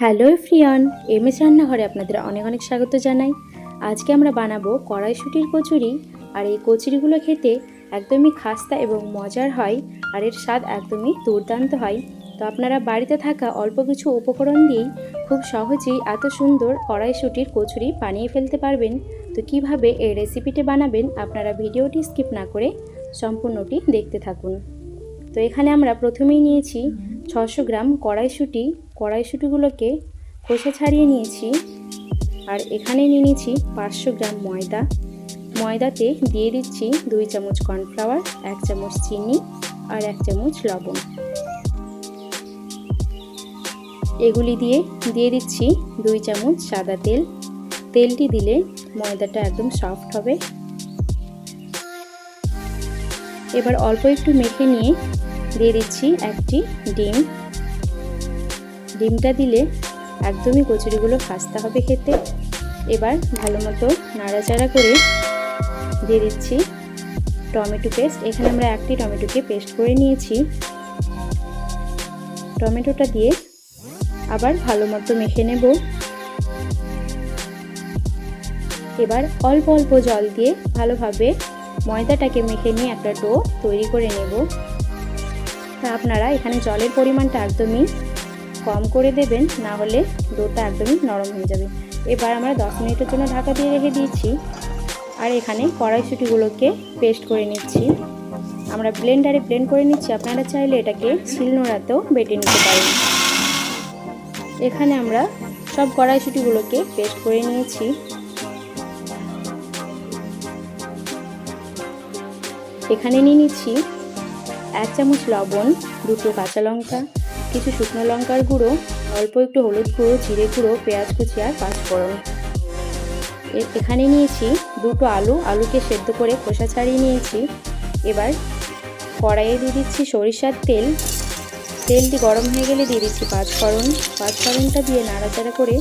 Hello ফ্রিয়ান M S রান্নাঘরে আপনাদের অনেক অনেক স্বাগত জানাই। আজকে আমরা বানাবো কড়াইশুটির কচুরি, আর এই কচুরিগুলো খেতে একদমই খাস্তা এবং মজার হয়, আর এর স্বাদ একদমই দুর্দান্ত হয়। তো আপনারা বাড়িতে থাকা অল্প কিছু উপকরণ দিয়েই খুব সহজেই এত সুন্দর কড়াইশুটির কচুরি বানিয়ে ফেলতে পারবেন। তো কীভাবে এই রেসিপিটি বানাবেন আপনারা ভিডিওটি স্কিপ না করে সম্পূর্ণটি দেখতে থাকুন। তো এখানে আমরা প্রথমেই নিয়েছি ছশো গ্রাম কড়াইশুঁটি, কড়াইশুঁটিগুলোকে খোসা ছাড়িয়ে নিয়েছি আর এখানে নিয়ে নিয়েছি পাঁচশো গ্রাম ময়দা। ময়দাতে দিয়ে দিচ্ছি দুই চামচ কর্নফ্লাওয়ার, এক চামচ চিনি আর এক চামচ লবণ। এগুলি দিয়ে দিয়ে দিচ্ছি দুই চামচ সাদা তেল। তেলটি দিলে ময়দাটা একদম সফট হবে। এবার অল্প একটু মেখে নিয়ে দিয়ে দিচ্ছি একটি ডিম। ডিমটা দিলে একদমই কচুরিগুলো খাস্তা হবে খেতে। এবার ভালো মতো নাড়াচাড়া করে দিয়ে দিচ্ছি টমেটো পেস্ট। এখানে আমরা একটি টমেটোকে পেস্ট করে নিয়েছি। টমেটোটা দিয়ে আবার ভালো মতো মেখে নেব। এবার অল্প অল্প জল দিয়ে ভালোভাবে ময়দাটাকে মেখে নিয়ে একটা ডো তৈরি করে নেব। আপনারা এখানে জলের পরিমাণটা একদমই কম করে দেবেন, না হলে ডোটা একদমই নরম হয়ে যাবে। এবার আমরা দশ মিনিটের জন্য ঢাকা দিয়ে রেখে দিয়েছি। আর এখানে কড়াইশুটিগুলোকে পেস্ট করে নিচ্ছি। আমরা ব্লেন্ডারে ব্লেন্ড করে নিচ্ছি। আপনারা চাইলে এটাকে শিলনোড়াতেও বেটে নিতে পারেন। এখানে আমরা সব কড়াইশুটিগুলোকে পেস্ট করে নিয়েছি। এখানে নিয়ে নিচ্ছি এক চামচ লবণ, দুটো কাঁচা লঙ্কা, কিছু শুকনো লঙ্কার গুঁড়ো, অল্প একটু হলুদ গুঁড়ো, জিরে গুঁড়ো, পেঁয়াজ কুচি আর পাঁচফোড়ন এখানে নিয়েছি দুটো আলু, আলুকে সেদ্ধ করে খোসা ছাড়িয়ে নিয়েছি। এবার কড়াইয়ে দিয়ে দিচ্ছি সরিষার তেল। তেলটি গরম হয়ে গেলে দিয়ে দিচ্ছি পাঁচফোড়ন পাঁচফোড়নটা দিয়ে নাড়াচাড়া করে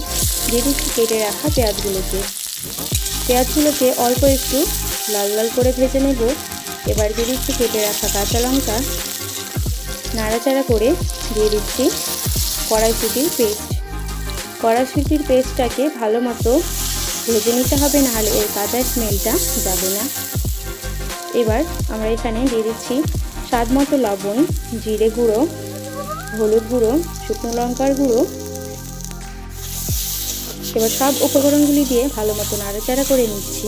দিয়ে দিচ্ছি কেটে রাখা পেঁয়াজগুলোকে। পেঁয়াজগুলোকে অল্প একটু লাল লাল করে ভেজে নেব। এবার দিয়ে দিচ্ছি কেটে রাখা কাঁচা লঙ্কা। নাড়াচাড়া করে দিয়ে দিচ্ছি কড়াইশুটির পেস্ট। কড়াইশুটির পেস্টটাকে ভালো মতো ভেজে নিতে হবে, নাহলে এর কাঁচা স্মেলটা যাবে না। এবার আমরা এখানে দিয়ে দিচ্ছি স্বাদ মতো লবণ, জিরে গুঁড়ো, হলুদ গুঁড়ো, শুকনো লঙ্কার গুঁড়ো। এবার সব উপকরণগুলি দিয়ে ভালো মতো নাড়াচাড়া করে নিচ্ছি।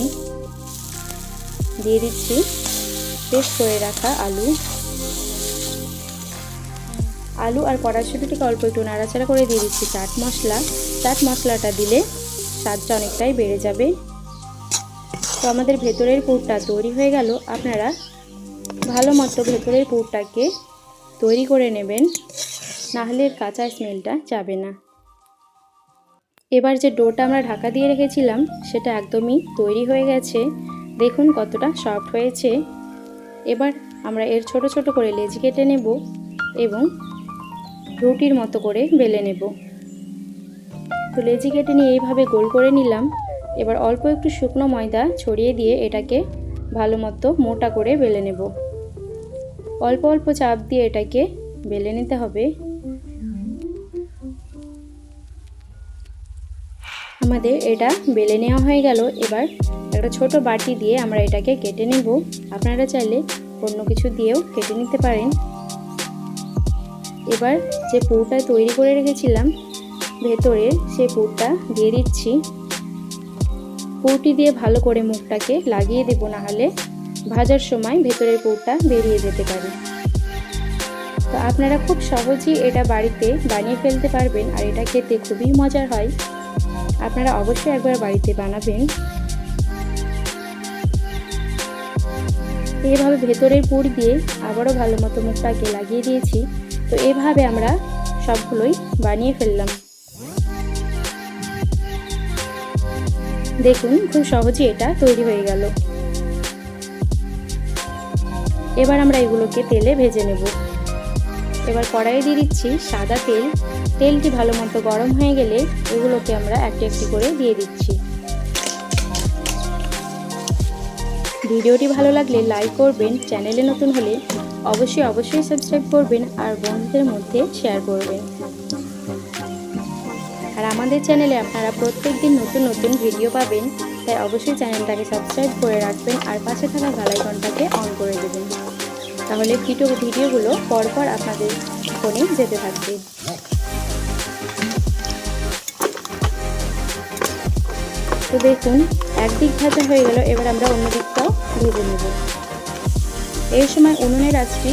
দিয়ে দিচ্ছি পেস্ট করে রাখা আলু। আলু আর কড়াইশুটিকে অল্প একটু নাড়াচাড়া করে দিয়ে দিচ্ছি চাট মশলা। চাট মশলাটা দিলে স্বাদটা অনেকটাই বেড়ে যাবে। তো আমাদের ভেতরের পুরটা তৈরি হয়ে গেল। আপনারা ভালো মতো ভেতরের পুরটাকে তৈরি করে নেবেন, নাহলে কাঁচা স্মেলটা যাবে না। এবার যে ডোটা আমরা ঢাকা দিয়ে রেখেছিলাম, সেটা একদমই তৈরি হয়ে গেছে। দেখুন কতটা সফট হয়েছে। এবার আমরা এর ছোট ছোট করে লেজি কেটে নেব এবং রুটির মতো করে বেলে নেব। তো লেজি কেটে নিয়ে এইভাবে গোল করে নিলাম। এবার অল্প একটু শুকনো ময়দা ছড়িয়ে দিয়ে এটাকে ভালো মতো মোটা করে বেলে নেব। অল্প অল্প চাপ দিয়ে এটাকে বেলে নিতে হবে। আমাদের এটা বেলে নেওয়া হয়ে গেল। এবার একটা ছোট বাটি দিয়ে আমরা এটাকে কেটে নেব। আপনারা চাইলে অন্য কিছু দিয়েও কেটে নিতে পারেন। এবার যে পুরটা তৈরি করে রেখেছিলাম, ভেতরে সেই পুরটা দিয়ে দিচ্ছি। পুরটি দিয়ে ভালো করে মুখটাকে লাগিয়ে দেব না হলে ভাজার সময় ভেতরের পুরটা বেরিয়ে যেতে পারে। তো আপনারা খুব সহজেই এটা বাড়িতে বানিয়ে ফেলতে পারবেন, আর এটা খেতে খুবই মজার হয়। আপনারা অবশ্যই একবার বাড়িতে বানাবেন। এইভাবে ভেতরের পুর দিয়ে আবারও ভালো মতো মুখটাকে লাগিয়ে দিয়েছি। তো এভাবে আমরা সবগুলোই বানিয়ে ফেললাম। দেখুন, খুব সহজেই এটা তৈরি হয়ে গেল। এবার আমরা এগুলোকে তেলে ভেজে নেব। এবার কড়াইয়ে দিয়ে দিচ্ছি সাদা তেল। তেলটি ভালো মতো গরম হয়ে গেলে এগুলোকে আমরা একটি একটি করে দিয়ে দিচ্ছি। ভিডিওটি ভালো লাগলে লাইক করবেন, চ্যানেলে নতুন হলে অবশ্যই অবশ্যই সাবস্ক্রাইব করবেন আর বন্ধুদের মধ্যে শেয়ার করবেন। আর আমাদের চ্যানেলে আপনারা প্রত্যেক দিন নতুন নতুন ভিডিও পাবেন, তাই অবশ্যই চ্যানেলটাকে সাবস্ক্রাইব করে রাখবেন আর পাশে থাকা বেলাইকনটাকে অন করে দেবেন। তাহলে ভিডিও ভিডিওগুলো পরপর আপনাদের ফোনে যেতে থাকবে। তো দেখুন একদিক ভাজা হয়ে গেল, এবার আমরা অন্য দিকটাও ভেজে নেব। এই সময় উনুনের আঁচটি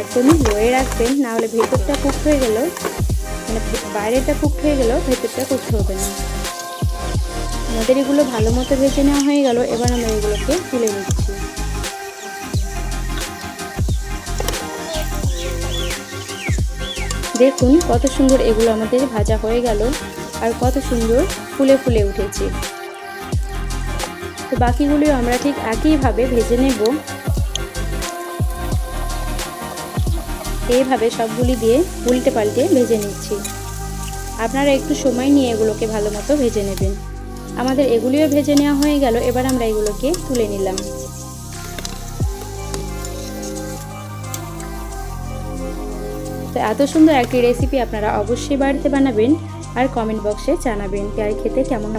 একদমই লোয়ে রাখবেন না হলে ভেতরটা কুক হয়ে গেল মানে বাইরেটা কুক হয়ে গেল, ভেতরটা কুক হবে না। আমাদের এগুলো ভালো মতো ভেজে নেওয়া হয়ে গেল, এবার আমরা এগুলোকে তুলে নিচ্ছি। দেখুন কত সুন্দর এগুলো আমাদের ভাজা হয়ে গেল, আর কত সুন্দর ফুলে ফুলে উঠেছে। তো বাকিগুলিও আমরা ঠিক একইভাবে ভেজে নেব। এইভাবে সবগুলি দিয়ে উল্টে পাল্টে ভেজে নিচ্ছি। আপনারা একটু সময় নিয়ে এগুলোকে ভালো মতো ভেজে নেবেন। আমাদের এগুলিও ভেজে নেওয়া হয়ে গেল, এবার আমরা এগুলোকে তুলে নিলাম। তো এত সুন্দর একটি রেসিপি আপনারা অবশ্যই বাড়িতে বানাবেন আর কমেন্ট বক্সে জানাবেন আর খেতে কেমন